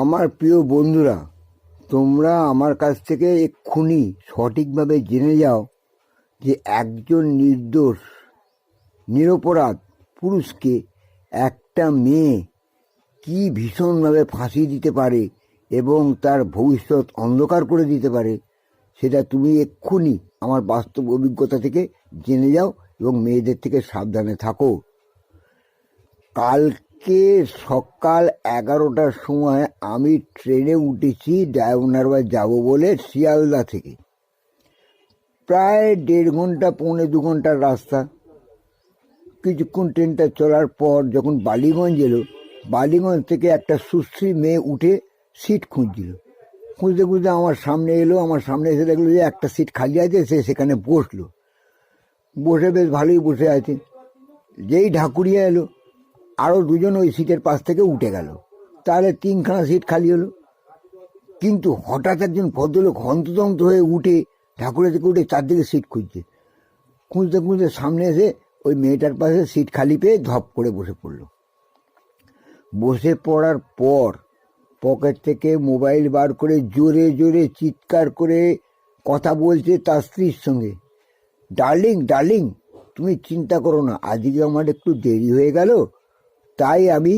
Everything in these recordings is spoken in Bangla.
আমার প্রিয় বন্ধুরা, তোমরা আমার কাছ থেকে এক্ষুনি সঠিকভাবে জেনে যাও যে একজন নির্দোষ, নিরপরাধ পুরুষকে একটা মেয়ে কি ভীষণভাবে ফাঁসি দিতে পারে এবং তার ভবিষ্যৎ অন্ধকার করে দিতে পারে, সেটা তুমি এক্ষুনি আমার বাস্তব অভিজ্ঞতা থেকে জেনে যাও এবং মেয়েদের থেকে সাবধানে থাকো। কালকে সকাল এগারোটার সময় আমি ট্রেনে উঠেছি ডায়মন্ডারবার যাব বলে শিয়ালদা থেকে। প্রায় দেড় ঘণ্টা, পৌনে দু ঘণ্টার রাস্তা। কিছুক্ষণ ট্রেনটা চলার পর যখন বালিগঞ্জ এলো, বালিগঞ্জ থেকে একটা সুশ্রী মেয়ে উঠে সিট খুঁজছিল। খুঁজতে খুঁজতে আমার সামনে এলো, আমার সামনে এসে দেখল যে একটা সিট খালি আছে, সে সেখানে বসল। বসে বেশ ভালোই বসে আছে। যেই ঢাকুরিয়া এলো আরও দুজন ওই সিটের পাশ থেকে উঠে গেল। তাহলে তিনখানা সিট খালি হলো। কিন্তু হঠাৎ একজন ভদ্রলোক হন্তদন্ত হয়ে উঠে ঠাকুরের থেকে উঠে চারদিকে সিট খুঁজছে। খুঁজতে খুঁজতে সামনে এসে ওই মেয়েটার পাশে সিট খালি পেয়ে ধপ করে বসে পড়ল। বসে পড়ার পর পকেট থেকে মোবাইল বার করে জোরে জোরে চিৎকার করে কথা বলছে তার স্ত্রীর সঙ্গে। ডার্লিং ডার্লিং, তুমি চিন্তা করো না, আজকে আমার একটু দেরি হয়ে গেল তাই আমি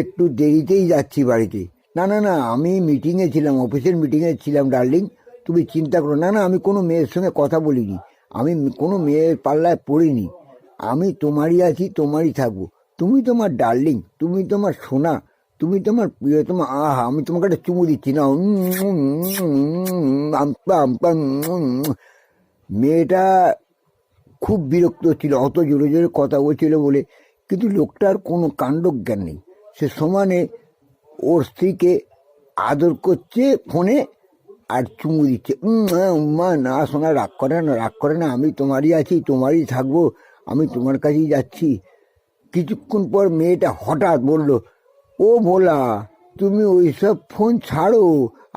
একটু দেরিতেই যাচ্ছি বাড়িতে। না না না, আমি মিটিংয়ে ছিলাম অফিসের মিটিংয়ে ছিলাম ডার্লিং তুমি চিন্তা করো, না না, আমি কোনো মেয়ের সঙ্গে কথা বলিনি। আমি কোনো মেয়ের পাল্লায় পড়িনি। আমি তোমারই আছি, তোমারই থাকব। তুমি তোমার ডার্লিং তুমি তোমার সোনা, তুমি তোমার প্রিয়, তোমার, আহা, আমি তোমাকে একটা চুমু দিচ্ছি, না মেয়েটা খুব বিরক্ত ছিল, অত জোরে জোরে কথা বলছিল বলে। কিন্তু লোকটার কোনো কাণ্ডজ্ঞান নেই। সে সমানে ওর স্ত্রীকে আদর করছে, ফোনে, আর চুমু দিচ্ছে। মা না শোনা, রাগ করে না, রাগ করে না, আমি তোমারই আছি, তোমারই থাকব, আমি তোমার কাছেই যাচ্ছি। কিছুক্ষণ পর মেয়েটা হঠাৎ বলল, ও ভোলা, তুমি ওইসব ফোন ছাড়ো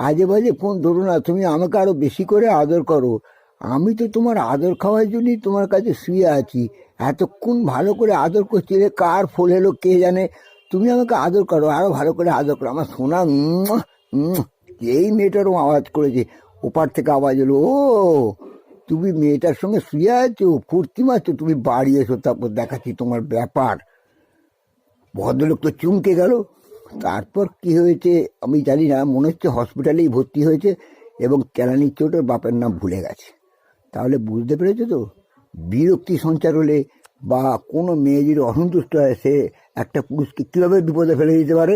আজে বাজে ফোন ধরো না, তুমি আমাকে আরও বেশি করে আদর করো। আমি তো তোমার আদর খাওয়ার জন্যই তোমার কাছে শুয়ে আছি এতক্ষণ ভালো করে আদর করছি রে কার ফুল এলো কে জানে? তুমি আমাকে আদর করো, আরও ভালো করে আদর করো। আমার সোনা। এই মেয়েটারও আওয়াজ করেছে। ওপার থেকে আওয়াজ এলো, ও, তুমি মেয়েটার সঙ্গে শুয়ে আছো? ফুর্তি মারছো তুমি বাড়ি এসো, তারপর দেখাচ্ছি তোমার ব্যাপার। ভদ্রলোক তো চুমকে গেল। তারপর কি হয়েছে আমি জানি না, মনে হচ্ছে হসপিটালেই ভর্তি হয়েছে এবং কেরানির চোটের বাপের নাম ভুলে গেছে। তাহলে বুঝতে পেরেছ তো? বিরক্তি সঞ্চার হলে বা কোনো মেয়ে যদি অসন্তুষ্ট হয় সে একটা পুরুষকে কীভাবে বিপদে ফেলে দিতে পারে?